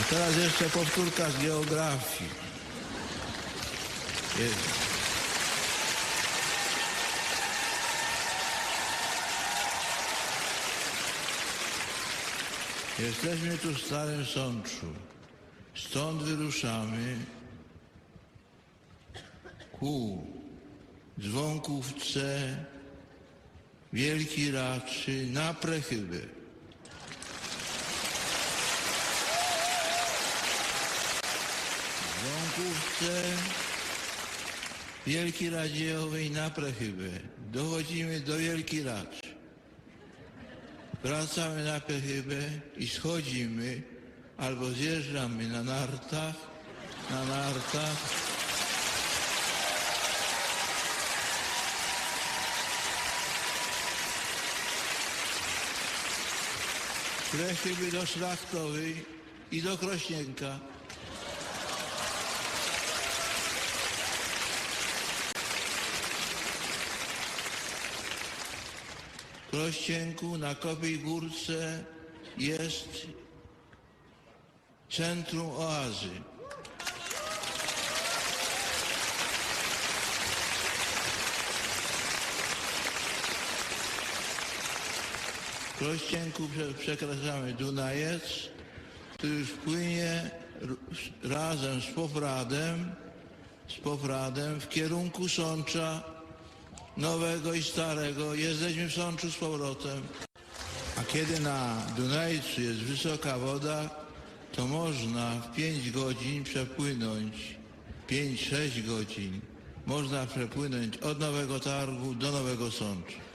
A teraz jeszcze powtórka z geografii. Jest. Jesteśmy tu w Starym Sączu. Stąd wyruszamy ku dzwonkówce Wielki Raczy na Prechybę. Dzwonkówce Wielki Radziejowej na Prechybę. Dochodzimy do Wielki Racz. Wracamy na Prechybę i schodzimy albo zjeżdżamy na nartach, na nartach. Prechyby do Szlachtowej i do Krośnienka. W Krościenku na Kopiej Górce jest centrum oazy. W przekraczamy Dunajec, który już płynie r- razem z Popradem, z Popradem w kierunku Sącza nowego i starego. Jesteśmy w Sączu z powrotem. A kiedy na Dunajcu jest wysoka woda, to można w 5 godzin przepłynąć, 5-6 godzin, można przepłynąć od Nowego Targu do Nowego Sącza.